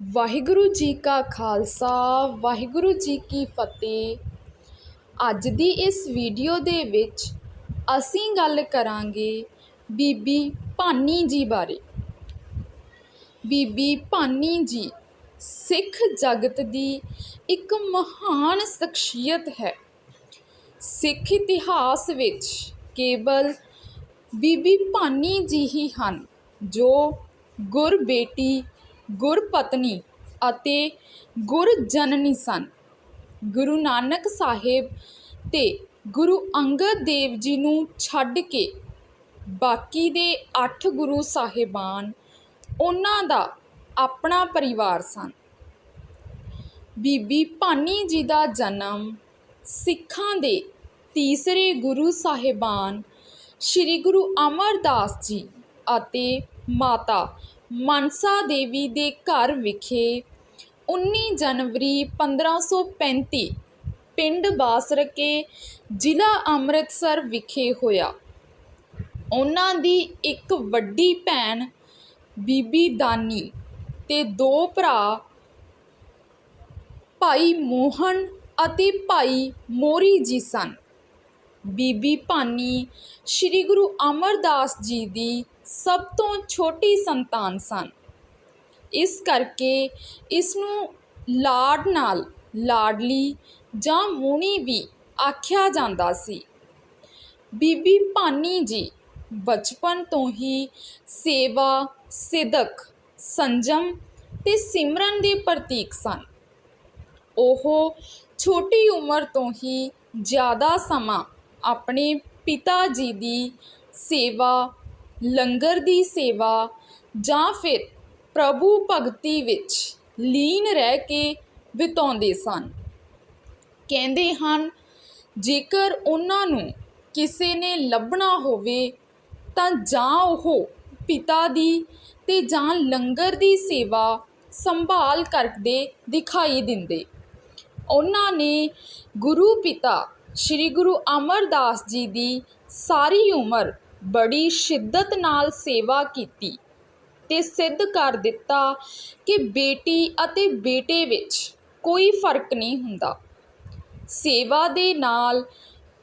ਵਾਹਿਗੁਰੂ ਜੀ ਕਾ ਖਾਲਸਾ, ਵਾਹਿਗੁਰੂ ਜੀ ਕੀ ਫਤਿਹ। ਅੱਜ ਦੀ ਇਸ ਵੀਡੀਓ ਦੇ ਵਿੱਚ ਅਸੀਂ ਗੱਲ ਕਰਾਂਗੇ ਬੀਬੀ ਭਾਨੀ ਜੀ ਬਾਰੇ। ਬੀਬੀ ਭਾਨੀ ਜੀ, ਸਿੱਖ ਜਗਤ ਦੀ ਇੱਕ ਮਹਾਨ ਸ਼ਖਸੀਅਤ ਹੈ। ਸਿੱਖ ਇਤਿਹਾਸ ਵਿੱਚ ਕੇਵਲ ਬੀਬੀ ਭਾਨੀ ਜੀ ਹੀ ਹਨ, ਜੋ ਗੁਰਬੇਟੀ ਗੁਰਪਤਨੀ ਅਤੇ ਗੁਰਜਨਨੀ ਸਨ। ਗੁਰੂ ਨਾਨਕ ਸਾਹਿਬ ਤੇ ਗੁਰੂ ਅੰਗਦ ਦੇਵ ਜੀ ਨੂੰ ਛੱਡ ਕੇ ਬਾਕੀ ਦੇ 8 ਗੁਰੂ ਸਾਹਿਬਾਨ ਉਹਨਾਂ ਦਾ ਆਪਣਾ ਪਰਿਵਾਰ ਸਨ। ਬੀਬੀ ਭਾਨੀ ਜੀ ਦਾ ਜਨਮ ਸਿੱਖਾਂ ਦੇ ਤੀਸਰੇ ਗੁਰੂ ਸਾਹਿਬਾਨ ਸ੍ਰੀ ਗੁਰੂ ਅਮਰਦਾਸ ਜੀ ਅਤੇ ਮਾਤਾ ਮਨਸਾ ਦੇਵੀ ਦੇ ਘਰ ਵਿਖੇ 19 ਜਨਵਰੀ 1535 ਪਿੰਡ ਬਾਸਰਕੇ ਜ਼ਿਲ੍ਹਾ ਅੰਮ੍ਰਿਤਸਰ ਵਿਖੇ ਹੋਇਆ। ਉਹਨਾਂ ਦੀ ਇੱਕ ਵੱਡੀ ਭੈਣ, ਬੀਬੀ ਦਾਨੀ ਤੇ ਦੋ ਭਰਾ, ਭਾਈ ਮੋਹਨ ਅਤੇ ਭਾਈ ਮੋਰੀ ਜੀ ਸਨ। ਬੀਬੀ ਭਾਨੀ ਸ੍ਰੀ ਗੁਰੂ ਅਮਰਦਾਸ ਜੀ ਦੀ ਸਭ ਤੋਂ ਛੋਟੀ ਸੰਤਾਨ ਸਨ। ਇਸ ਕਰਕੇ ਇਸ ਨੂੰ ਲਾਡ ਨਾਲ ਲਾਡਲੀ ਜਾਂ ਮੂਣੀ ਵੀ ਆਖਿਆ ਜਾਂਦਾ ਸੀ। ਬੀਬੀ ਭਾਨੀ ਜੀ ਬਚਪਨ ਤੋਂ ਹੀ ਸੇਵਾ, ਸਿਦਕ, ਸੰਜਮ ਤੇ ਸਿਮਰਨ ਦੇ ਪ੍ਰਤੀਕ ਸਨ। ਉਹ ਛੋਟੀ ਉਮਰ ਤੋਂ ਹੀ ਜ਼ਿਆਦਾ ਸਮਾਂ ਆਪਣੇ ਪਿਤਾ ਜੀ ਦੀ ਸੇਵਾ ਲੰਗਰ ਦੀ ਸੇਵਾ ਜਾਂ ਫਿਰ ਪ੍ਰਭੂ ਭਗਤੀ ਵਿੱਚ ਲੀਨ ਰਹਿ ਕੇ ਬਿਤਾਉਂਦੇ ਸਨ। ਕਹਿੰਦੇ ਹਨ, ਜੇਕਰ ਉਹਨਾਂ ਨੂੰ ਕਿਸੇ ਨੇ ਲੱਭਣਾ ਹੋਵੇ ਤਾਂ ਜਾਂ ਉਹ ਪਿਤਾ ਦੀ ਤੇ ਜਾਂ ਲੰਗਰ ਦੀ ਸੇਵਾ ਸੰਭਾਲ ਕਰਦੇ ਦਿਖਾਈ ਦਿੰਦੇ। ਉਹਨਾਂ ਨੇ ਗੁਰੂ ਪਿਤਾ ਸ੍ਰੀ ਗੁਰੂ ਅਮਰਦਾਸ ਜੀ ਦੀ ਸਾਰੀ ਉਮਰ ਬੜੀ ਸ਼ਿੱਦਤ ਨਾਲ ਸੇਵਾ ਕੀਤੀ ਤੇ ਸਿੱਧ ਕਰ ਦਿੱਤਾ ਕਿ ਬੇਟੀ ਅਤੇ ਬੇਟੇ ਵਿੱਚ ਕੋਈ ਫ਼ਰਕ ਨਹੀਂ ਹੁੰਦਾ। ਸੇਵਾ ਦੇ ਨਾਲ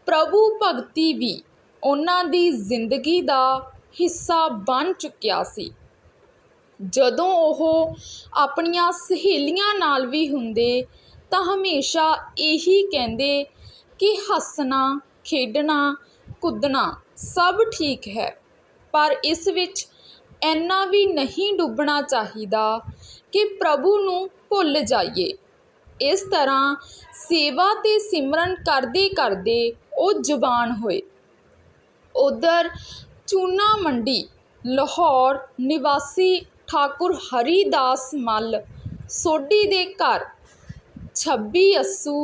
ਪ੍ਰਭੂ ਭਗਤੀ ਵੀ ਉਹਨਾਂ ਦੀ ਜ਼ਿੰਦਗੀ ਦਾ ਹਿੱਸਾ ਬਣ ਚੁੱਕਿਆ ਸੀ। ਜਦੋਂ ਉਹ ਆਪਣੀਆਂ ਸਹੇਲੀਆਂ ਨਾਲ ਵੀ ਹੁੰਦੇ ਤਾਂ ਹਮੇਸ਼ਾ ਇਹੀ ਕਹਿੰਦੇ ਕਿ ਹੱਸਣਾ, ਖੇਡਣਾ, ਕੁੱਦਣਾ ਸਭ ਠੀਕ ਹੈ। ਪਰ ਇਸ ਵਿੱਚ ਇੰਨਾ ਵੀ ਨਹੀਂ ਡੁੱਬਣਾ ਚਾਹੀਦਾ ਕਿ ਪ੍ਰਭੂ ਨੂੰ ਭੁੱਲ ਜਾਈਏ। ਇਸ ਤਰ੍ਹਾਂ ਸੇਵਾ ਤੇ ਸਿਮਰਨ ਕਰਦੇ ਕਰਦੇ ਉਹ ਜਵਾਨ ਹੋਏ। ਉਧਰ ਚੂਨਾ ਮੰਡੀ, ਲਾਹੌਰ ਨਿਵਾਸੀ ਠਾਕੁਰ ਹਰੀਦਾਸ ਮੱਲ, ਸੋਢੀ ਦੇ ਘਰ 26 ਅੱਸੂ,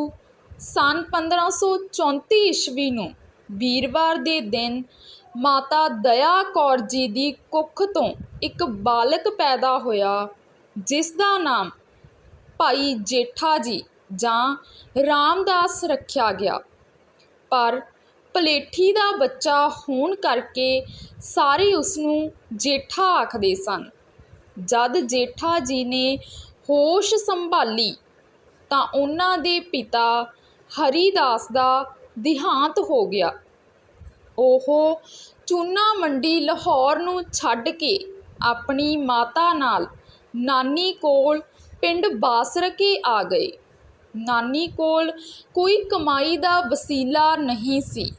ਸਨ 1534 ਈਸਵੀ ਨੂੰ ਵੀਰਵਾਰ ਦੇ ਦਿਨ ਮਾਤਾ ਦਇਆ ਕੌਰ ਜੀ ਦੀ ਕੁੱਖ ਤੋਂ ਇੱਕ ਬਾਲਕ ਪੈਦਾ ਹੋਇਆ, ਜਿਸ ਦਾ ਨਾਮ ਭਾਈ ਜੇਠਾ ਜੀ ਜਾਂ ਰਾਮਦਾਸ ਰੱਖਿਆ ਗਿਆ। ਪਰ ਪਲੇਠੀ ਦਾ ਬੱਚਾ ਹੋਣ ਕਰਕੇ ਸਾਰੇ ਉਸ ਨੂੰ ਜੇਠਾ ਆਖਦੇ ਸਨ। ਜਦ ਜੇਠਾ ਜੀ ਨੇ ਹੋਸ਼ ਸੰਭਾਲੀ ਤਾਂ ਉਹਨਾਂ ਦੇ ਪਿਤਾ ਹਰੀਦਾਸ ਦਾ ਦਿਹਾਂਤ ਹੋ ਗਿਆ। ਉਹ ਚੂਨਾ ਮੰਡੀ ਲਾਹੌਰ ਨੂੰ ਛੱਡ ਕੇ ਆਪਣੀ ਮਾਤਾ ਨਾਲ ਨਾਨੀ ਕੋਲ ਪਿੰਡ ਬਾਸਰਕੇ ਆ ਗਏ। ਨਾਨੀ ਕੋਲ ਕੋਈ ਕਮਾਈ ਦਾ ਵਸੀਲਾ ਨਹੀਂ ਸੀ।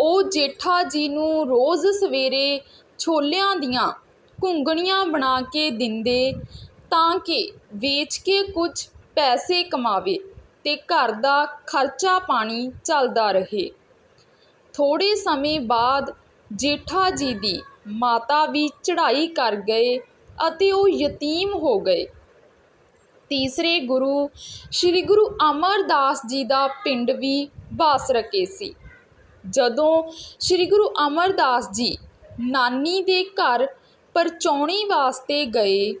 ਉਹ ਜੇਠਾ ਜੀ ਨੂੰ ਰੋਜ਼ ਸਵੇਰੇ ਛੋਲਿਆਂ ਦੀਆਂ ਘੁੰਗਣੀਆਂ ਬਣਾ ਕੇ ਦਿੰਦੇ ਤਾਂ ਕਿ ਵੇਚ ਕੇ ਕੁਝ ਪੈਸੇ ਕਮਾਵੇ। ਤੇ ਘਰ ਦਾ ਖਰਚਾ ਪਾਣੀ ਚੱਲਦਾ ਰਹੇ। ਥੋੜੇ ਸਮੇਂ ਬਾਅਦ ਜੇਠਾ ਜੀ ਦੀ ਮਾਤਾ ਵੀ ਚੜ੍ਹਾਈ ਕਰ ਗਏ ਅਤੇ ਉਹ ਯਤੀਮ ਹੋ ਗਏ। ਤੀਸਰੇ ਗੁਰੂ, ਸ੍ਰੀ ਗੁਰੂ ਅਮਰਦਾਸ ਜੀ ਦਾ ਪਿੰਡ ਵੀ ਬਾਸਰਕੇ ਸੀ। ਜਦੋਂ ਸ੍ਰੀ ਗੁਰੂ ਅਮਰਦਾਸ ਜੀ ਨਾਨੀ ਦੇ ਘਰ ਪਰਚੌਣੀ ਵਾਸਤੇ ਗਏ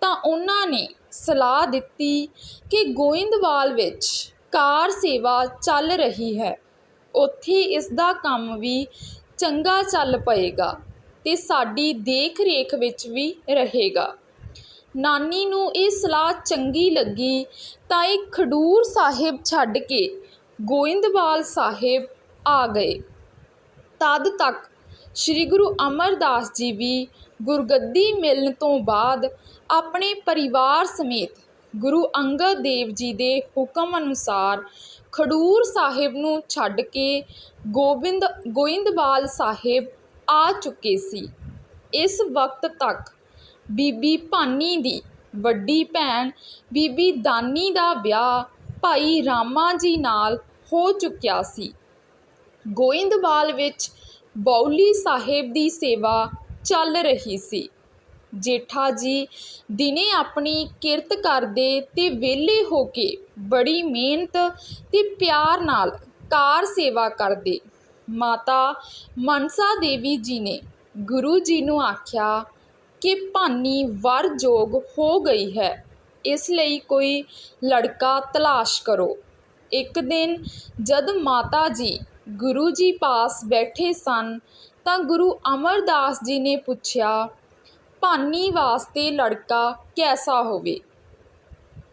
ਤਾਂ ਉਹਨਾਂ ਨੇ ਸਲਾਹ ਦਿੱਤੀ ਕਿ ਗੋਇੰਦਵਾਲ ਵਿੱਚ ਕਾਰ ਸੇਵਾ ਚੱਲ ਰਹੀ ਹੈ। ਉੱਥੇ ਇਸ ਦਾ ਕੰਮ ਵੀ ਚੰਗਾ ਚੱਲ ਪਏਗਾ ਤੇ ਸਾਡੀ ਦੇਖ ਰੇਖ ਵਿੱਚ ਵੀ ਰਹੇਗਾ। ਨਾਨੀ ਨੂੰ ਇਹ ਸਲਾਹ ਚੰਗੀ ਲੱਗੀ ਤਾਂ ਇਹ ਖਡੂਰ ਸਾਹਿਬ ਛੱਡ ਕੇ ਗੋਇੰਦਵਾਲ ਸਾਹਿਬ ਆ ਗਏ। ਤਦ ਤੱਕ ਸ੍ਰੀ ਗੁਰੂ ਅਮਰਦਾਸ ਜੀ ਵੀ ਗੁਰਗੱਦੀ ਮਿਲਣ ਤੋਂ ਬਾਅਦ ਆਪਣੇ ਪਰਿਵਾਰ ਸਮੇਤ ਗੁਰੂ ਅੰਗਦ ਦੇਵ ਜੀ ਦੇ ਹੁਕਮ ਅਨੁਸਾਰ ਖਡੂਰ ਸਾਹਿਬ ਨੂੰ ਛੱਡ ਕੇ ਗੋਬਿੰਦ, ਗੋਇੰਦਵਾਲ ਸਾਹਿਬ ਆ ਚੁੱਕੇ ਸੀ। ਇਸ ਵਕਤ ਤੱਕ ਬੀਬੀ ਭਾਨੀ ਦੀ ਵੱਡੀ ਭੈਣ, ਬੀਬੀ ਦਾਨੀ ਦਾ ਵਿਆਹ ਭਾਈ ਰਾਮਾ ਜੀ ਨਾਲ ਹੋ ਚੁੱਕਿਆ ਸੀ। ਗੋਇੰਦਵਾਲ ਵਿੱਚ ਬੌਲੀ ਸਾਹਿਬ ਦੀ ਸੇਵਾ ਚੱਲ ਰਹੀ ਸੀ। ਜੇਠਾ ਜੀ ਦਿਨੇ ਆਪਣੀ ਕਿਰਤ ਕਰਦੇ ਤੇ ਵਿਹਲੇ ਹੋ ਕੇ ਬੜੀ ਮਿਹਨਤ ਤੇ ਪਿਆਰ ਨਾਲ ਕਾਰ ਸੇਵਾ ਕਰਦੇ। ਮਾਤਾ ਮਨਸਾ ਦੇਵੀ ਜੀ ਨੇ ਗੁਰੂ ਜੀ ਨੂੰ ਆਖਿਆ ਕਿ ਭਾਨੀ ਵਰ ਜੋਗ ਹੋ ਗਈ ਹੈ। ਇਸ ਲਈ ਕੋਈ ਲੜਕਾ ਤਲਾਸ਼ ਕਰੋ। ਇੱਕ ਦਿਨ ਜਦ ਮਾਤਾ ਜੀ ਗੁਰੂ ਜੀ ਪਾਸ ਬੈਠੇ ਸਨ, ਤਾਂ ਗੁਰੂ ਅਮਰਦਾਸ ਜੀ ਨੇ ਪੁੱਛਿਆ, ਭਾਨੀ ਵਾਸਤੇ ਲੜਕਾ ਕੈਸਾ ਹੋਵੇ?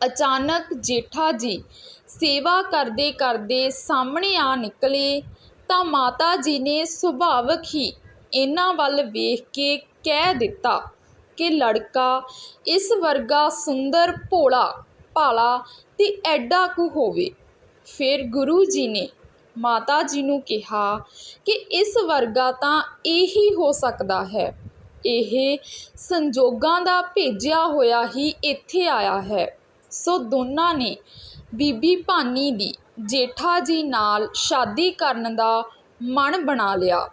ਅਚਾਨਕ ਜੇਠਾ ਜੀ ਸੇਵਾ ਕਰਦੇ ਕਰਦੇ ਸਾਹਮਣੇ ਆ ਨਿਕਲੇ, ਤਾਂ ਮਾਤਾ ਜੀ ਨੇ ਸੁਭਾਵਕ ਹੀ ਇਹਨਾਂ ਵੱਲ ਵੇਖ ਕੇ ਕਹਿ ਦਿੱਤਾ ਕਿ ਲੜਕਾ, ਇਸ ਵਰਗਾ ਸੁੰਦਰ ਭੋਲਾ ਭਾਲਾ ਤੇ ਐਡਾ ਕੁ ਹੋਵੇ। ਫਿਰ ਗੁਰੂ ਜੀ ਨੇ ਮਾਤਾ ਜੀ ਨੂੰ ਕਿਹਾ ਕਿ ਇਸ ਵਰਗਾ ਤਾਂ ਇਹੀ ਹੋ ਸਕਦਾ ਹੈ। ਇਹ ਸੰਜੋਗਾਂ ਦਾ ਭੇਜਿਆ ਹੋਇਆ ਹੀ ਇੱਥੇ ਆਇਆ ਹੈ। ਸੋ ਦੋਨਾਂ ਨੇ ਬੀਬੀ ਭਾਨੀ ਦੀ ਜੇਠਾ ਜੀ ਨਾਲ ਸ਼ਾਦੀ ਕਰਨ ਦਾ ਮਨ ਬਣਾ ਲਿਆ।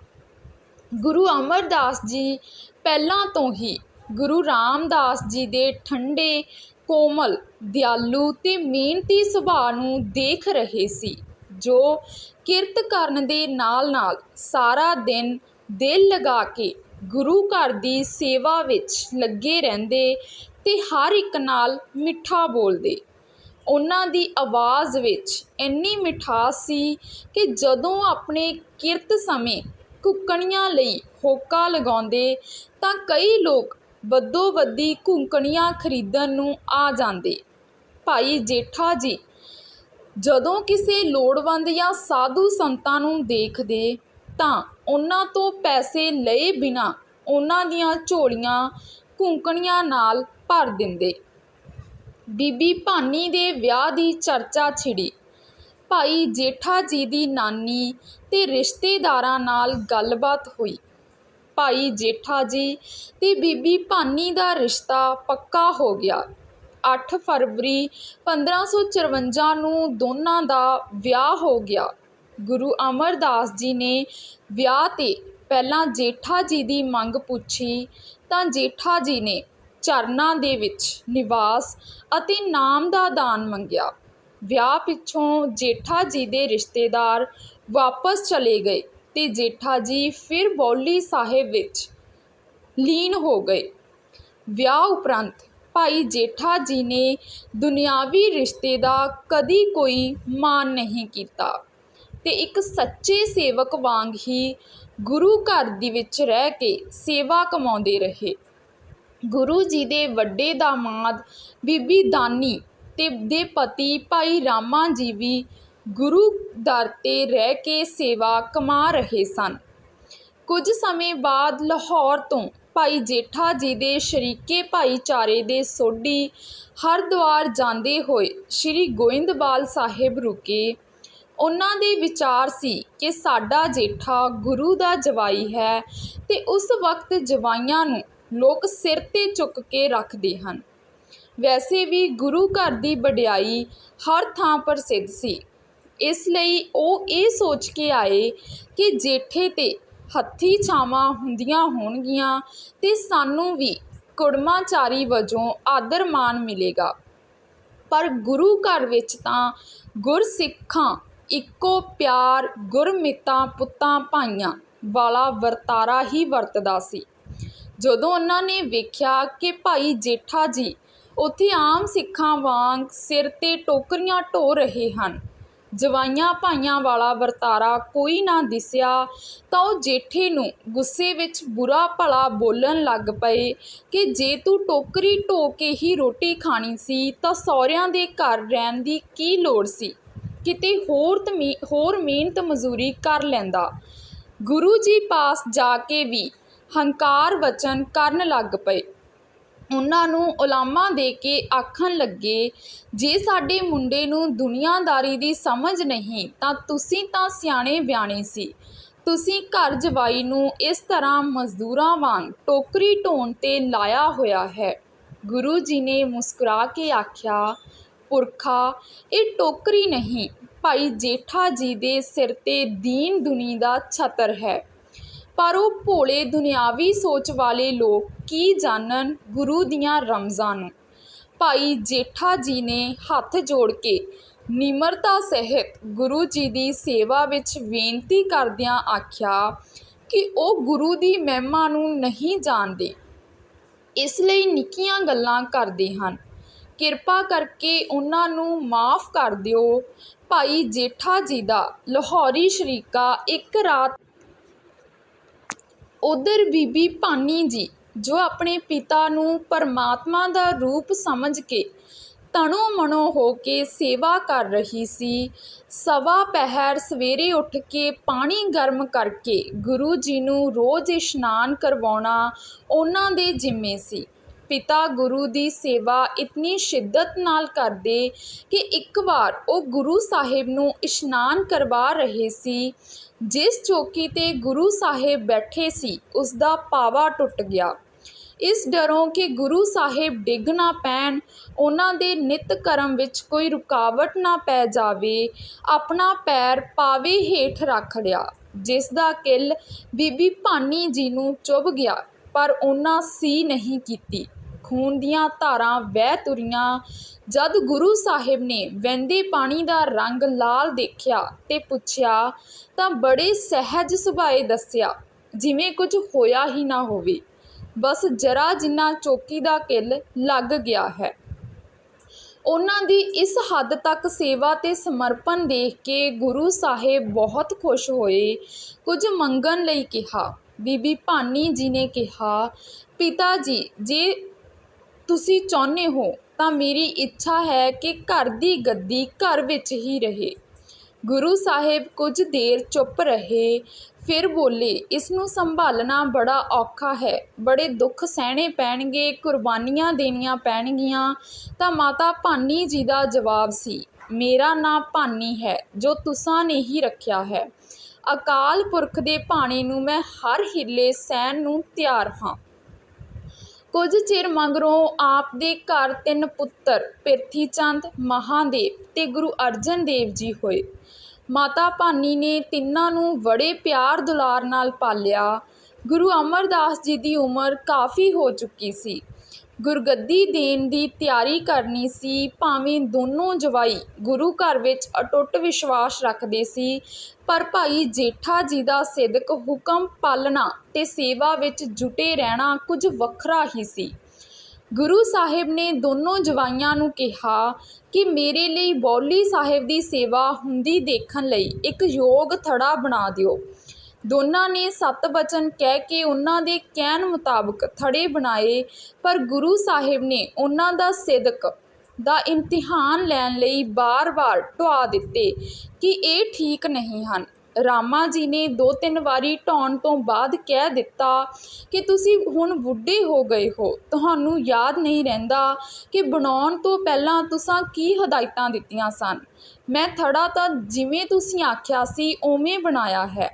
ਗੁਰੂ ਅਮਰਦਾਸ ਜੀ ਪਹਿਲਾਂ ਤੋਂ ਹੀ ਗੁਰੂ ਰਾਮਦਾਸ ਜੀ ਦੇ ਠੰਡੇ ਕੋਮਲ, ਦਿਆਲੂ ਤੇ ਮਿਹਨਤੀ ਸੁਭਾਅ ਨੂੰ ਦੇਖ ਰਹੇ ਸੀ। ਜੋ ਕਿਰਤ ਕਰਨ ਦੇ ਨਾਲ ਨਾਲ ਸਾਰਾ ਦਿਨ ਦਿਲ ਲਗਾ ਕੇ ਗੁਰੂ ਘਰ ਦੀ ਸੇਵਾ ਵਿੱਚ ਲੱਗੇ ਰਹਿੰਦੇ ਤੇ ਹਰ ਇੱਕ ਨਾਲ ਮਿੱਠਾ ਬੋਲਦੇ। ਉਹਨਾਂ ਦੀ ਆਵਾਜ਼ ਵਿੱਚ ਇੰਨੀ ਮਿਠਾਸ ਸੀ ਕਿ ਜਦੋਂ ਆਪਣੇ ਕਿਰਤ ਸਮੇਂ ਕੁੱਕਣੀਆਂ ਲਈ ਹੋਕਾ ਲਗਾਉਂਦੇ ਤਾਂ ਕਈ ਲੋਕ ਵੱਧੋ ਵੱਧੀ ਘੁੰਕਣੀਆਂ ਖਰੀਦਣ ਨੂੰ ਆ ਜਾਂਦੇ। ਭਾਈ ਜੇਠਾ ਜੀ ਜਦੋਂ ਕਿਸੇ ਲੋੜਵੰਦ ਜਾਂ ਸਾਧੂ ਸੰਤਾਂ ਨੂੰ ਦੇਖਦੇ ਤਾਂ ਉਹਨਾਂ ਤੋਂ ਪੈਸੇ ਲਏ ਬਿਨਾਂ ਉਹਨਾਂ ਦੀਆਂ ਝੋਲੀਆਂ ਘੁੰਕਣੀਆਂ ਨਾਲ ਭਰ ਦਿੰਦੇ। ਬੀਬੀ ਭਾਨੀ ਦੇ ਵਿਆਹ ਦੀ ਚਰਚਾ ਛਿੜੀ। ਭਾਈ ਜੇਠਾ ਜੀ ਦੀ ਨਾਨੀ ਤੇ ਰਿਸ਼ਤੇਦਾਰਾਂ ਨਾਲ ਗੱਲਬਾਤ ਹੋਈ। ਭਾਈ ਜੇਠਾ ਜੀ ਤੇ ਬੀਬੀ ਭਾਨੀ ਦਾ ਰਿਸ਼ਤਾ ਪੱਕਾ ਹੋ ਗਿਆ। 8 ਫਰਵਰੀ 1554 ਨੂੰ ਦੋਨਾਂ ਦਾ ਵਿਆਹ ਹੋ ਗਿਆ। ਗੁਰੂ ਅਮਰਦਾਸ ਜੀ ਨੇ ਵਿਆਹ ਤੇ ਪਹਿਲਾਂ ਜੇਠਾ ਜੀ ਦੀ ਮੰਗ ਪੁੱਛੀ ਤਾਂ ਜੇਠਾ ਜੀ ਨੇ ਚਰਨਾਂ ਦੇ ਵਿੱਚ ਨਿਵਾਸ ਅਤੇ ਨਾਮ ਦਾ ਦਾਨ ਮੰਗਿਆ। ਵਿਆਹ ਪਿੱਛੋਂ ਜੇਠਾ ਜੀ ਦੇ ਰਿਸ਼ਤੇਦਾਰ ਵਾਪਸ ਚਲੇ ਗਏ ਤੇ ਜੇਠਾ ਜੀ ਫਿਰ ਬੌਲੀ ਸਾਹਿਬ ਵਿੱਚ ਲੀਨ ਹੋ ਗਏ। ਵਿਆਹ ਉਪਰੰਤ ਭਾਈ ਜੇਠਾ ਜੀ ਨੇ ਦੁਨਿਆਵੀ ਰਿਸ਼ਤੇ ਦਾ ਕਦੀ ਕੋਈ ਮਾਣ ਨਹੀਂ ਕੀਤਾ। ਤੇ ਇੱਕ ਸੱਚੇ ਸੇਵਕ ਵਾਂਗ ਹੀ ਗੁਰੂ ਘਰ ਦੇ ਵਿੱਚ ਰਹਿ ਕੇ ਸੇਵਾ ਕਮਾਉਂਦੇ ਰਹੇ। ਗੁਰੂ ਜੀ ਦੇ ਵੱਡੇ ਦਾਮਾਦ ਬੀਬੀ ਦਾਨੀ ਤੇ ਦੇ ਪਤੀ ਭਾਈ ਰਾਮਾ ਜੀ ਵੀ ਗੁਰੂ ਦਰ ਤੇ ਰਹਿ ਕੇ ਸੇਵਾ ਕਮਾ ਰਹੇ ਸਨ। ਕੁਝ ਸਮੇਂ ਬਾਅਦ ਲਾਹੌਰ ਤੋਂ ਭਾਈ ਜੇਠਾ ਜੀ ਦੇ ਸ਼ਰੀਕੇ ਭਾਈਚਾਰੇ ਦੇ ਸੋਢੀ ਹਰਿਦੁਆਰ ਜਾਂਦੇ ਹੋਏ ਸ੍ਰੀ ਗੋਇੰਦਵਾਲ ਸਾਹਿਬ ਰੁਕੇ। ਉਹਨਾਂ ਦੇ ਵਿਚਾਰ ਸੀ ਕਿ ਸਾਡਾ ਜੇਠਾ ਗੁਰੂ ਦਾ ਜਵਾਈ ਹੈ ਤੇ ਉਸ ਵਕਤ ਜਵਾਈਆਂ ਨੂੰ ਲੋਕ ਸਿਰ ਤੇ ਚੁੱਕ ਕੇ ਰੱਖਦੇ ਹਨ। ਵੈਸੇ ਵੀ ਗੁਰੂ ਘਰ ਦੀ ਵਡਿਆਈ ਹਰ ਥਾਂ ਪ੍ਰਸਿੱਧ ਸੀ। ਇਸ ਲਈ ਉਹ ਇਹ ਸੋਚ ਕੇ ਆਏ ਕਿ ਜੇਠੇ ਤੇ ਹੱਥੀ ਛਾਵਾਂ ਹੁੰਦੀਆਂ ਹੋਣਗੀਆਂ ਤੇ ਸਾਨੂੰ ਵੀ ਕੁੜਮਾਚਾਰੀ ਵਜੋਂ ਆਦਰ ਮਾਣ ਮਿਲੇਗਾ। ਪਰ ਗੁਰੂ ਘਰ ਵਿੱਚ ਤਾਂ ਗੁਰਸਿੱਖਾਂ ਇੱਕੋ ਪਿਆਰ, ਗੁਰਮਿੱਤਾਂ ਪੁੱਤਾਂ ਭਾਈਆਂ ਵਾਲਾ ਵਰਤਾਰਾ ਹੀ ਵਰਤਦਾ ਸੀ। ਜਦੋਂ ਉਹਨਾਂ ਨੇ ਵੇਖਿਆ ਕਿ ਭਾਈ ਜੇਠਾ ਜੀ ਉੱਥੇ ਆਮ ਸਿੱਖਾਂ ਵਾਂਗ ਸਿਰ ਤੇ ਟੋਕਰੀਆਂ ਢੋ ਰਹੇ ਹਨ ਜਵਾਈਆਂ ਭਾਈਆਂ ਵਾਲਾ ਵਰਤਾਰਾ ਕੋਈ ਨਾ ਦਿਸਿਆ, ਤਾਂ ਉਹ ਜੇਠੇ ਨੂੰ ਗੁੱਸੇ ਵਿੱਚ ਬੁਰਾ ਭਲਾ ਬੋਲਣ ਲੱਗ ਪਏ ਕਿ ਜੇ ਤੂੰ ਟੋਕਰੀ ਢੋ ਕੇ ਹੀ ਰੋਟੀ ਖਾਣੀ ਸੀ, ਤਾਂ ਸਹੁਰਿਆਂ ਦੇ ਘਰ ਰਹਿਣ ਦੀ ਕੀ ਲੋੜ ਸੀ? ਕਿਤੇ ਹੋਰ ਤਮੀ, ਹੋਰ ਮਿਹਨਤ ਮਜ਼ਦੂਰੀ ਕਰ ਲੈਂਦਾ। ਗੁਰੂ ਜੀ ਪਾਸ ਜਾ ਕੇ ਵੀ ਹੰਕਾਰ ਵਚਨ ਕਰਨ ਲੱਗ ਪਏ। ਉਹਨਾਂ ਨੂੰ ਉਲਾਮਾ ਦੇ ਕੇ ਆਖਣ ਲੱਗੇ, ਜੇ ਸਾਡੇ ਮੁੰਡੇ ਨੂੰ ਦੁਨੀਆਦਾਰੀ ਦੀ ਸਮਝ ਨਹੀਂ, ਤਾਂ ਤੁਸੀਂ ਤਾਂ ਸਿਆਣੇ ਬਿਆਣੇ ਸੀ। ਤੁਸੀਂ ਘਰ ਜਵਾਈ ਨੂੰ ਇਸ ਤਰ੍ਹਾਂ ਮਜ਼ਦੂਰਾਂ ਵਾਂਗ ਟੋਕਰੀ ਢੋਣ ਤੇ ਲਾਇਆ ਹੋਇਆ ਹੈ। ਗੁਰੂ ਜੀ ਨੇ ਮੁਸਕਰਾ ਕੇ ਆਖਿਆ, ਪੁਰਖਾ, ਇਹ ਟੋਕਰੀ ਨਹੀਂ, ਭਾਈ ਜੇਠਾ ਜੀ ਦੇ ਸਿਰ ਤੇ ਦੀਨ ਦੁਨੀ ਦਾ ਛਤਰ ਹੈ। ਪਰ ਉਹ ਭੋਲੇ ਦੁਨਿਆਵੀ ਸੋਚ ਵਾਲੇ ਲੋਕ ਕੀ ਜਾਣਨ ਗੁਰੂ ਦੀਆਂ ਰਮਜ਼ਾਂ ਨੂੰ? ਭਾਈ ਜੇਠਾ ਜੀ ਨੇ ਹੱਥ ਜੋੜ ਕੇ ਨਿਮਰਤਾ ਸਹਿਤ ਗੁਰੂ ਜੀ ਦੀ ਸੇਵਾ ਵਿੱਚ ਬੇਨਤੀ ਕਰਦਿਆਂ ਆਖਿਆ ਕਿ ਉਹ ਗੁਰੂ ਦੀ ਮਹਿਮਾ ਨੂੰ ਨਹੀਂ ਜਾਣਦੇ। ਇਸ ਲਈ ਨਿੱਕੀਆਂ ਗੱਲਾਂ ਕਰਦੇ ਹਨ। ਕਿਰਪਾ ਕਰਕੇ ਉਹਨਾਂ ਨੂੰ ਮਾਫ ਕਰ ਦਿਓ। ਭਾਈ ਜੇਠਾ ਜੀ ਦਾ ਲਾਹੌਰੀ ਸ਼ਰੀਕਾ ਇੱਕ ਰਾਤ ਉਧਰ ਬੀਬੀ ਭਾਨੀ ਜੀ, ਜੋ ਆਪਣੇ ਪਿਤਾ ਨੂੰ ਪਰਮਾਤਮਾ ਦਾ ਰੂਪ ਸਮਝ ਕੇ ਤਣੋ ਮਣੋ ਹੋ ਕੇ ਸੇਵਾ ਕਰ ਰਹੀ ਸੀ, ਸਵਾ ਪਹਿਰ ਸਵੇਰੇ ਉੱਠ ਕੇ ਪਾਣੀ ਗਰਮ ਕਰਕੇ ਗੁਰੂ ਜੀ ਨੂੰ ਰੋਜ਼ ਇਸ਼ਨਾਨ ਕਰਵਾਉਣਾ ਉਹਨਾਂ ਦੇ ਜ਼ਿੰਮੇ ਸੀ। ਪਿਤਾ ਗੁਰੂ ਦੀ ਸੇਵਾ ਇਤਨੀ ਸ਼ਿੱਦਤ ਨਾਲ ਕਰਦੇ ਕਿ ਇੱਕ ਵਾਰ ਉਹ ਗੁਰੂ ਸਾਹਿਬ ਨੂੰ ਇਸ਼ਨਾਨ ਕਰਵਾ ਰਹੇ ਸੀ। ਜਿਸ ਚੌਕੀ ਤੇ ਗੁਰੂ ਸਾਹਿਬ ਬੈਠੇ ਸੀ ਉਸ ਦਾ ਪਾਵਾ ਟੁੱਟ ਗਿਆ। ਇਸ ਡਰੋਂ ਕਿ ਗੁਰੂ ਸਾਹਿਬ ਡਿੱਗ ਨਾ ਪੈਣ, ਉਹਨਾਂ ਦੇ ਨਿਤ ਕਰਮ ਵਿੱਚ ਕੋਈ ਰੁਕਾਵਟ ਨਾ ਪੈ ਜਾਵੇ, ਆਪਣਾ ਪੈਰ ਪਾਵੇ ਹੇਠ ਰੱਖ ਲਿਆ, ਜਿਸ ਦਾ ਕਿੱਲ ਬੀਬੀ ਭਾਨੀ ਜੀ ਨੂੰ ਚੁੱਭ ਗਿਆ, ਪਰ ਉਹਨਾਂ ਸੀ ਨਹੀਂ ਕੀਤੀ। ਖੂਨ ਦੀਆਂ ਧਾਰਾਂ ਵਹਿ ਤੁਰੀਆਂ। ਜਦ ਗੁਰੂ ਸਾਹਿਬ ਨੇ ਵਹਿੰਦੇ ਪਾਣੀ ਦਾ ਰੰਗ ਲਾਲ ਦੇਖਿਆ ਤੇ ਪੁੱਛਿਆ, ਤਾਂ ਬੜੇ ਸਹਿਜ ਸੁਭਾਏ ਦੱਸਿਆ, ਜਿਵੇਂ ਕੁਝ ਹੋਇਆ ਹੀ ਨਾ ਹੋਵੇ। ਬਸ ਜਰਾ ਜਿੰਨਾ ਚੌਕੀ ਦਾ ਕਿੱਲ ਲੱਗ ਗਿਆ ਹੈ। ਉਹਨਾਂ ਦੀ ਇਸ ਹੱਦ ਤੱਕ ਸੇਵਾ ਤੇ ਸਮਰਪਣ ਦੇਖ ਕੇ ਗੁਰੂ ਸਾਹਿਬ ਬਹੁਤ ਖੁਸ਼ ਹੋਏ। ਕੁਝ ਮੰਗਣ ਲਈ ਕਿਹਾ, ਬੀਬੀ ਭਾਨੀ ਜੀ ਨੇ ਕਿਹਾ, ਪਿਤਾ ਜੀ, ਜੇ ਤੁਸੀਂ ਚਾਹੁੰਦੇ ਹੋ ਤਾਂ ਮੇਰੀ ਇੱਛਾ ਹੈ ਕਿ ਘਰ ਦੀ ਗੱਦੀ ਘਰ ਵਿੱਚ ਹੀ ਰਹੇ। ਗੁਰੂ ਸਾਹਿਬ ਕੁਝ ਦੇਰ ਚੁੱਪ ਰਹੇ, ਫਿਰ ਬੋਲੇ ਇਸ ਨੂੰ ਸੰਭਾਲਣਾ ਬੜਾ ਔਖਾ ਹੈ। ਬੜੇ ਦੁੱਖ ਸਹਿਣੇ ਪੈਣਗੇ, ਕੁਰਬਾਨੀਆਂ ਦੇਣੀਆਂ ਪੈਣਗੀਆਂ। ਤਾਂ ਮਾਤਾ ਭਾਨੀ ਜੀ ਦਾ ਜਵਾਬ ਸੀ, ਮੇਰਾ ਨਾਂ ਭਾਨੀ ਹੈ, ਜੋ ਤੁਸਾਂ ਨੇ ਹੀ ਰੱਖਿਆ ਹੈ। ਅਕਾਲ ਪੁਰਖ ਦੇ ਭਾਣੇ ਨੂੰ ਮੈਂ ਹਰ ਹਿੱਲੇ ਸਹਿਣ ਨੂੰ ਤਿਆਰ ਹਾਂ। ਕੁਝ ਚਿਰ ਮਗਰੋਂ ਆਪ ਦੇ ਘਰ ਤਿੰਨ ਪੁੱਤਰ ਪਿਰਥੀ ਚੰਦ ਮਹਾਦੇਵ ਤੇ ਗੁਰੂ ਅਰਜਨ ਦੇਵ ਜੀ ਹੋਏ। ਮਾਤਾ ਭਾਨੀ ਨੇ ਤਿੰਨਾਂ ਨੂੰ ਬੜੇ ਪਿਆਰ ਦੁਲਾਰ ਨਾਲ ਪਾਲਿਆ। ਗੁਰੂ ਅਮਰਦਾਸ ਜੀ ਦੀ ਉਮਰ ਕਾਫੀ ਹੋ ਚੁੱਕੀ ਸੀ। ਗੁਰਗੱਦੀ ਦੇਣ ਦੀ ਤਿਆਰੀ ਕਰਨੀ ਸੀ, ਭਾਵੇਂ ਦੋਨੋਂ ਜਵਾਈ ਗੁਰੂ ਘਰ ਵਿੱਚ ਅਟੁੱਟ ਵਿਸ਼ਵਾਸ ਰੱਖਦੇ ਸੀ, ਪਰ ਭਾਈ ਜੇਠਾ ਜੀ ਦਾ ਸਿਦਕ ਹੁਕਮ ਪਾਲਣਾ ਤੇ ਸੇਵਾ ਵਿੱਚ ਜੁਟੇ ਰਹਿਣਾ ਕੁਝ ਵੱਖਰਾ ਹੀ ਸੀ। ਗੁਰੂ ਸਾਹਿਬ ਨੇ ਦੋਨੋਂ ਜਵਾਈਆਂ ਨੂੰ ਕਿਹਾ ਕਿ ਮੇਰੇ ਲਈ ਬੌਲੀ ਸਾਹਿਬ ਦੀ ਸੇਵਾ ਹੁੰਦੀ ਦੇਖਣ ਲਈ ਇੱਕ ਯੋਗ ਥੜਾ ਬਣਾ ਦਿਓ। ਦੋਨਾਂ ਨੇ ਸਤ ਬਚਨ ਕਹਿ ਕੇ ਉਹਨਾਂ ਦੇ ਕਹਿਣ ਮੁਤਾਬਕ ਥੜੇ ਬਣਾਏ, ਪਰ ਗੁਰੂ ਸਾਹਿਬ ਨੇ ਉਹਨਾਂ ਦਾ ਸਿਦਕ ਦਾ ਇਮਤਿਹਾਨ ਲੈਣ ਲਈ ਬਾਰ-ਬਾਰ ਢਵਾ ਦਿੱਤੇ ਕਿ ਇਹ ਠੀਕ ਨਹੀਂ ਹਨ। ਰਾਮਾ ਜੀ ਨੇ ਦੋ ਤਿੰਨ ਵਾਰੀ ਢਾਉਣ ਤੋਂ ਬਾਅਦ ਕਹਿ ਦਿੱਤਾ ਕਿ ਤੁਸੀਂ ਹੁਣ ਬੁੱਢੇ ਹੋ ਗਏ ਹੋ। ਤੁਹਾਨੂੰ ਯਾਦ ਨਹੀਂ ਰਹਿੰਦਾ ਕਿ ਬਣਾਉਣ ਤੋਂ ਪਹਿਲਾਂ ਤੁਸੀਂ ਕੀ ਹਦਾਇਤਾਂ ਦਿੱਤੀਆਂ ਸਨ। ਮੈਂ ਥੜਾ ਤਾਂ ਜਿਵੇਂ ਤੁਸੀਂ ਆਖਿਆ ਸੀ, ਉਵੇਂ ਬਣਾਇਆ ਹੈ।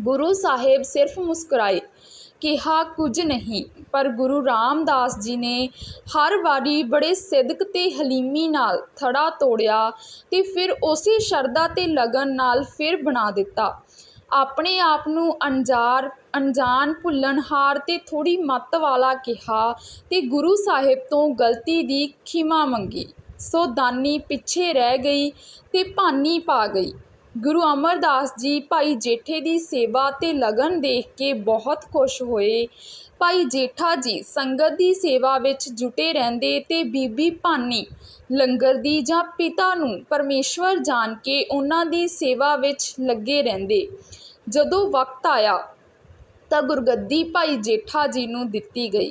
ਗੁਰੂ ਸਾਹਿਬ ਸਿਰਫ ਮੁਸਕਰਾਏ, ਕਿਹਾ, ਕੁਝ ਨਹੀਂ। ਪਰ ਗੁਰੂ ਰਾਮਦਾਸ ਜੀ ਨੇ ਹਰ ਵਾਰੀ ਬੜੇ ਸਿਦਕ ਤੇ ਹਲੀਮੀ ਨਾਲ ਥੜਾ ਤੋੜਿਆ ਤੇ ਫਿਰ ਉਸੇ ਸ਼ਰਧਾ ਤੇ ਲਗਨ ਨਾਲ ਫਿਰ ਬਣਾ ਦਿੱਤਾ। ਆਪਣੇ ਆਪ ਨੂੰ ਅਣਜਾਰ, ਅਣਜਾਣ ਭੁੱਲਣਹਾਰ ਤੇ ਥੋੜੀ ਮੱਤ ਵਾਲਾ ਕਿਹਾ ਤੇ ਗੁਰੂ ਸਾਹਿਬ ਤੋਂ ਗਲਤੀ ਦੀ ਖਿਮਾ ਮੰਗੀ। ਸੋ ਦਾਨੀ ਪਿੱਛੇ ਰਹਿ ਗਈ ਤੇ ਭਾਨੀ ਪਾ ਗਈ। ਗੁਰੂ ਅਮਰਦਾਸ ਜੀ ਭਾਈ ਜੇਠੇ ਦੀ ਸੇਵਾ ਤੇ ਲਗਨ ਦੇਖ ਕੇ ਬਹੁਤ ਖੁਸ਼ ਹੋਏ। ਭਾਈ ਜੇਠਾ ਜੀ ਸੰਗਤ ਦੀ ਸੇਵਾ ਵਿੱਚ ਜੁਟੇ ਰਹਿੰਦੇ ਤੇ ਬੀਬੀ ਭਾਨੀ ਲੰਗਰ ਦੀ ਜਾਂ ਪਿਤਾ ਨੂੰ ਪਰਮੇਸ਼ਵਰ ਜਾਣ ਕੇ ਉਹਨਾਂ ਦੀ ਸੇਵਾ ਵਿੱਚ ਲੱਗੇ ਰਹਿੰਦੇ। ਜਦੋਂ ਵਕਤ ਆਇਆ ਤਾਂ ਗੁਰਗੱਦੀ ਭਾਈ ਜੇਠਾ ਜੀ ਨੂੰ ਦਿੱਤੀ ਗਈ।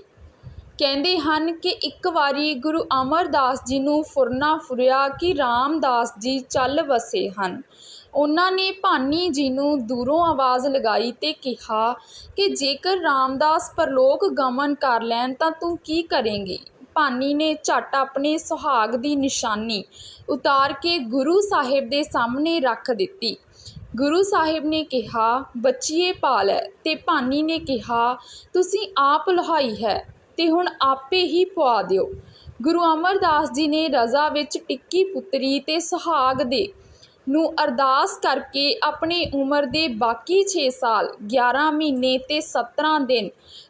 ਕਹਿੰਦੇ ਹਨ ਕਿ ਇੱਕ ਵਾਰੀ ਗੁਰੂ ਅਮਰਦਾਸ ਜੀ ਨੂੰ ਫੁਰਨਾ ਫੁਰਿਆ ਕਿ ਰਾਮਦਾਸ ਜੀ ਚੱਲ ਵਸੇ ਹਨ। ਉਹਨਾਂ ਨੇ ਭਾਨੀ ਜੀ ਨੂੰ ਦੂਰੋਂ ਆਵਾਜ਼ ਲਗਾਈ ਤੇ ਕਿਹਾ ਕਿ ਜੇਕਰ ਰਾਮਦਾਸ ਪਰਲੋਕ ਗਮਨ ਕਰ ਲੈਣ ਤਾਂ ਤੂੰ ਕੀ ਕਰੇਂਗੀ? ਭਾਨੀ ਨੇ ਝੱਟ ਆਪਣੇ ਸੁਹਾਗ ਦੀ ਨਿਸ਼ਾਨੀ ਉਤਾਰ ਕੇ ਗੁਰੂ ਸਾਹਿਬ ਦੇ ਸਾਹਮਣੇ ਰੱਖ ਦਿੱਤੀ। ਗੁਰੂ ਸਾਹਿਬ ਨੇ ਕਿਹਾ, ਬੱਚੀਏ ਪਾ ਲੈ ਤੇ ਭਾਨੀ ਨੇ ਕਿਹਾ, ਤੁਸੀਂ ਆਪ ਲਹਾਈ ਹੈ ਤੇ ਹੁਣ ਆਪੇ ਹੀ ਪਵਾ ਦਿਓ। ਗੁਰੂ ਅਮਰਦਾਸ ਜੀ ਨੇ ਰਜ਼ਾ ਵਿੱਚ ਟਿੱਕੀ ਪੁੱਤਰੀ ਤੇ ਸੁਹਾਗ ਦੇ ਨੂੰ ਅਰਦਾਸ ਕਰਕੇ ਆਪਣੀ ਉਮਰ ਦੇ ਬਾਕੀ 6 ਸਾਲ 11 ਮਹੀਨੇ ਤੇ 17 ਦਿਨ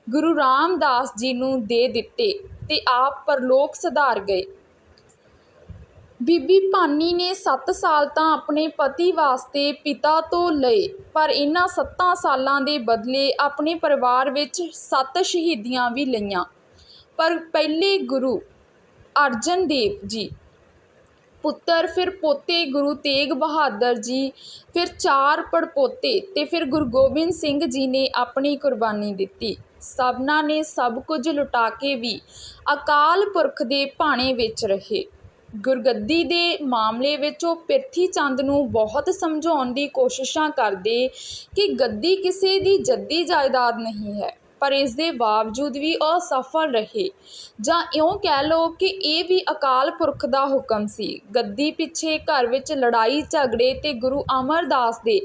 ਗੁਰੂ ਰਾਮਦਾਸ ਜੀ ਨੂੰ ਦੇ ਦਿੱਤੇ ਤੇ ਆਪ ਪਰਲੋਕ ਸਧਾਰ ਗਏ। ਬੀਬੀ ਭਾਨੀ ਨੇ 7 ਸਾਲ ਤਾਂ ਆਪਣੇ ਪਤੀ ਵਾਸਤੇ ਪਿਤਾ ਤੋਂ ਲਏ, ਪਰ ਇਹਨਾਂ 7 ਸਾਲਾਂ ਦੇ ਬਦਲੇ ਆਪਣੇ ਪਰਿਵਾਰ ਵਿੱਚ 7 ਸ਼ਹੀਦੀਆਂ ਵੀ ਲਈਆਂ। ਪਰ ਪਹਿਲੇ ਗੁਰੂ ਅਰਜਨ ਦੇਵ ਜੀ ਪੁੱਤਰ, ਫਿਰ ਪੋਤੇ ਗੁਰੂ ਤੇਗ ਬਹਾਦਰ ਜੀ, ਫਿਰ ਚਾਰ ਪੜਪੋਤੇ ਤੇ ਫਿਰ ਗੁਰੂ ਗੋਬਿੰਦ ਸਿੰਘ ਜੀ ਨੇ ਆਪਣੀ ਕੁਰਬਾਨੀ ਦਿੱਤੀ। ਸਭਨਾਂ ਨੇ ਸਭ ਕੁਝ ਲੁਟਾ ਕੇ ਵੀ ਅਕਾਲ ਪੁਰਖ ਦੇ ਭਾਣੇ ਵਿੱਚ ਰਹੇ। ਗੁਰਗੱਦੀ ਦੇ ਮਾਮਲੇ ਵਿੱਚ ਉਹ ਪਿਰਥੀ ਚੰਦ ਨੂੰ ਬਹੁਤ ਸਮਝਾਉਣ ਦੀ ਕੋਸ਼ਿਸ਼ਾਂ ਕਰਦੇ ਕਿ ਗੱਦੀ ਕਿਸੇ ਦੀ ਜੱਦੀ ਜਾਇਦਾਦ ਨਹੀਂ ਹੈ। ਪਰ ਇਸ ਦੇ ਬਾਵਜੂਦ ਵੀ ਅਸਫਲ ਰਹੇ। ਜਾਂ ਇਉਂ ਕਹਿ ਲਓ ਕਿ ਇਹ ਵੀ ਅਕਾਲ ਪੁਰਖ ਦਾ ਹੁਕਮ ਸੀ। ਗੱਦੀ ਪਿੱਛੇ ਘਰ ਵਿੱਚ ਲੜਾਈ, ਝਗੜੇ ਤੇ ਗੁਰੂ ਅਮਰਦਾਸ ਦੇ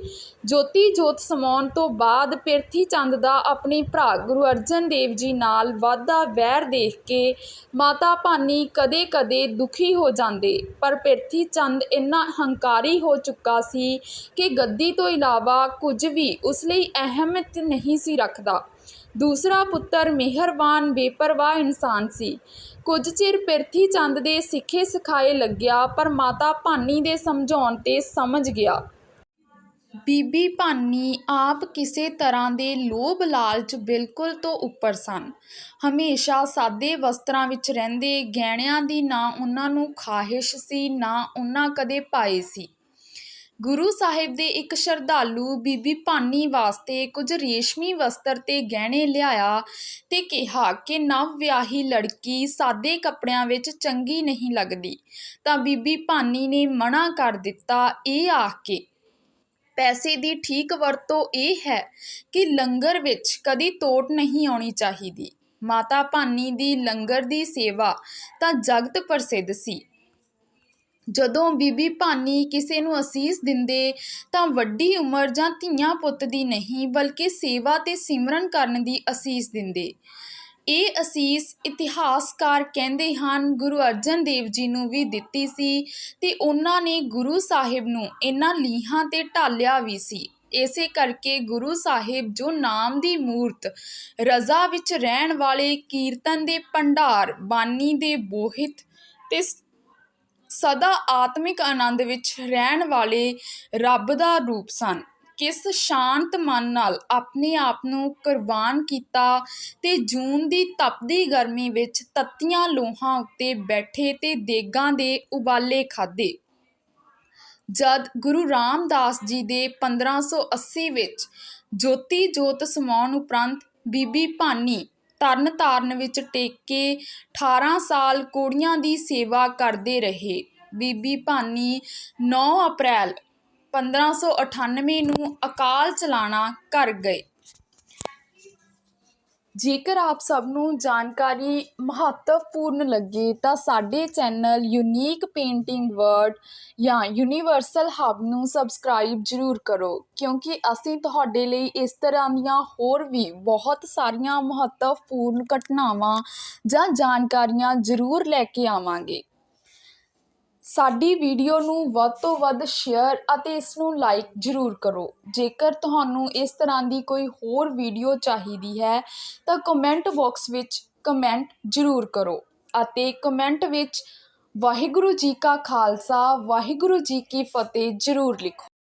ਜੋਤੀ ਜੋਤ ਸਮਾਉਣ ਤੋਂ ਬਾਅਦ ਪਿਰਥੀ ਚੰਦ ਦਾ ਆਪਣੇ ਭਰਾ ਗੁਰੂ ਅਰਜਨ ਦੇਵ ਜੀ ਨਾਲ ਵਾਧਾ ਵੈਰ ਦੇਖ ਕੇ ਮਾਤਾ ਭਾਨੀ ਕਦੇ-ਕਦੇ ਦੁਖੀ ਹੋ ਜਾਂਦੇ। ਪਰ ਪਿਰਥੀ ਚੰਦ ਇੰਨਾ ਹੰਕਾਰੀ ਹੋ ਚੁੱਕਾ ਸੀ ਕਿ ਗੱਦੀ ਤੋਂ ਇਲਾਵਾ ਕੁਝ ਵੀ ਉਸ ਲਈ ਅਹਿਮਤ ਨਹੀਂ ਸੀ ਰੱਖਦਾ। ਦੂਸਰਾ ਪੁੱਤਰ ਮਿਹਰਬਾਨ, ਬੇਪਰਵਾਹ ਇਨਸਾਨ ਸੀ। ਕੁਝ ਚਿਰ ਪਿਰਥੀ ਚੰਦ ਦੇ ਸਿੱਖੇ ਸਿਖਾਏ ਲੱਗਿਆ, ਪਰ ਮਾਤਾ ਭਾਨੀ ਦੇ ਸਮਝਾਉਣ ਤੇ ਸਮਝ ਗਿਆ। ਬੀਬੀ ਭਾਨੀ ਆਪ ਕਿਸੇ ਤਰ੍ਹਾਂ ਦੇ ਲੋਭ ਲਾਲਚ ਬਿਲਕੁਲ ਤੋਂ ਉੱਪਰ ਸਨ। ਹਮੇਸ਼ਾ ਸਾਦੇ ਵਸਤਰਾਂ ਵਿੱਚ ਰਹਿੰਦੇ ਗਹਿਣਿਆਂ ਦੀ ਨਾ ਉਹਨਾਂ ਨੂੰ ਖਾਹਿਸ਼ ਸੀ, ਨਾ ਉਹਨਾਂ ਕਦੇ ਪਾਏ ਸੀ। ਗੁਰੂ ਸਾਹਿਬ ਦੇ ਇੱਕ ਸ਼ਰਧਾਲੂ ਬੀਬੀ ਭਾਨੀ ਵਾਸਤੇ ਕੁਝ ਰੇਸ਼ਮੀ ਵਸਤਰ ਤੇ ਗਹਿਣੇ ਲਿਆਇਆ ਤੇ ਕਿਹਾ ਕਿ ਨਵ ਵਿਆਹੀ ਲੜਕੀ ਸਾਦੇ ਕੱਪੜਿਆਂ ਵਿੱਚ ਚੰਗੀ ਨਹੀਂ ਲੱਗਦੀ। ਤਾਂ ਬੀਬੀ ਭਾਨੀ ਨੇ ਮਨਾ ਕਰ ਦਿੱਤਾ ਇਹ ਆਖ ਕੇ। ਪੈਸੇ ਦੀ ਠੀਕ ਵਰਤੋਂ ਇਹ ਹੈ ਕਿ ਲੰਗਰ ਵਿੱਚ ਕਦੀ ਤੋਟ ਨਹੀਂ ਆਉਣੀ ਚਾਹੀਦੀ। ਮਾਤਾ ਭਾਨੀ ਦੀ ਲੰਗਰ ਦੀ ਸੇਵਾ ਤਾਂ ਜਗਤ ਪ੍ਰਸਿੱਧ ਸੀ। ਜਦੋਂ ਬੀਬੀ ਭਾਨੀ ਕਿਸੇ ਨੂੰ ਅਸੀਸ ਦਿੰਦੇ ਤਾਂ ਵੱਡੀ ਉਮਰ ਜਾਂ ਧੀਆਂ ਪੁੱਤ ਦੀ ਨਹੀਂ, ਬਲਕਿ ਸੇਵਾ ਤੇ ਸਿਮਰਨ ਕਰਨ ਦੀ ਅਸੀਸ ਦਿੰਦੇ। ਇਹ ਅਸੀਸ ਇਤਿਹਾਸਕਾਰ ਕਹਿੰਦੇ ਹਨ, ਗੁਰੂ ਅਰਜਨ ਦੇਵ ਜੀ ਨੂੰ ਵੀ ਦਿੱਤੀ ਸੀ ਤੇ ਉਹਨਾਂ ਨੇ ਗੁਰੂ ਸਾਹਿਬ ਨੂੰ ਇਹਨਾਂ ਲੀਹਾਂ ਤੇ ਢਾਲਿਆ ਵੀ ਸੀ। ਇਸੇ ਕਰਕੇ ਗੁਰੂ ਸਾਹਿਬ ਜੋ ਨਾਮ ਦੀ ਮੂਰਤ, ਰਜ਼ਾ ਵਿੱਚ ਰਹਿਣ ਵਾਲੇ ਕੀਰਤਨ ਦੇ ਭੰਡਾਰ, ਬਾਨੀ ਦੇ ਬੋਹਿਤ ਤੇ ਸਦਾ ਆਤਮਿਕ ਆਨੰਦ ਵਿੱਚ ਰਹਿਣ ਵਾਲੇ ਰੱਬ ਦਾ ਰੂਪ ਸਨ। ਕਿਸ ਸ਼ਾਂਤ ਮਨ ਨਾਲ ਆਪਣੇ ਆਪ ਨੂੰ ਕੁਰਬਾਨ ਕੀਤਾ ਤੇ ਜੂਨ ਦੀ ਤਪਦੀ ਗਰਮੀ ਵਿੱਚ ਤੱਤੀਆਂ ਲੋਹਾਂ ਉੱਤੇ ਬੈਠੇ ਤੇ ਦੇਗਾਂ ਦੇ ਉਬਾਲੇ ਖਾਦੇ ਜਦ ਗੁਰੂ ਰਾਮਦਾਸ ਜੀ ਦੇ 1580 ਵਿੱਚ ਜੋਤੀ ਜੋਤ ਸਮਾਉਣ ਉਪਰੰਤ ਬੀਬੀ ਭਾਨੀ ਤਰਨ ਤਾਰਨ ਵਿੱਚ ਟੇਕੇ ਕੇ 18 ਸਾਲ ਕੁੜੀਆਂ ਦੀ ਸੇਵਾ ਕਰਦੇ ਰਹੇ। ਬੀਬੀ ਭਾਨੀ 9 ਅਪ੍ਰੈਲ 1598 ਨੂੰ ਅਕਾਲ ਚਲਾਣਾ ਕਰ ਗਏ। ਜੇਕਰ ਆਪ ਸਭ ਨੂੰ ਜਾਣਕਾਰੀ ਮਹੱਤਵਪੂਰਨ ਲੱਗੇ ਤਾਂ ਸਾਡੇ ਚੈਨਲ ਯੂਨੀਕ ਪੇਂਟਿੰਗ ਵਰਡ ਜਾਂ ਯੂਨੀਵਰਸਲ ਹੱਬ ਨੂੰ ਸਬਸਕ੍ਰਾਈਬ ਜ਼ਰੂਰ ਕਰੋ, ਕਿਉਂਕਿ ਅਸੀਂ ਤੁਹਾਡੇ ਲਈ ਇਸ ਤਰ੍ਹਾਂ ਦੀਆਂ ਹੋਰ ਵੀ ਬਹੁਤ ਸਾਰੀਆਂ ਮਹੱਤਵਪੂਰਨ ਘਟਨਾਵਾਂ ਜਾਂ ਜਾਣਕਾਰੀਆਂ ਜ਼ਰੂਰ ਲੈ ਕੇ ਆਵਾਂਗੇ। ਸਾਡੀ ਵੀਡੀਓ ਨੂੰ ਵੱਧ ਤੋਂ ਵੱਧ ਸ਼ੇਅਰ ਅਤੇ ਇਸ ਨੂੰ ਲਾਈਕ ਜ਼ਰੂਰ ਕਰੋ। ਜੇਕਰ ਤੁਹਾਨੂੰ ਇਸ ਤਰ੍ਹਾਂ ਦੀ ਕੋਈ ਹੋਰ ਵੀਡੀਓ ਚਾਹੀਦੀ ਹੈ, ਤਾਂ ਕਮੈਂਟ ਬਾਕਸ ਵਿੱਚ ਕਮੈਂਟ ਜ਼ਰੂਰ ਕਰੋ ਅਤੇ ਕਮੈਂਟ ਵਿੱਚ ਵਾਹਿਗੁਰੂ ਜੀ ਕਾ ਖਾਲਸਾ, ਵਾਹਿਗੁਰੂ ਜੀ ਕੀ ਫਤਿਹ ਜ਼ਰੂਰ ਲਿਖੋ।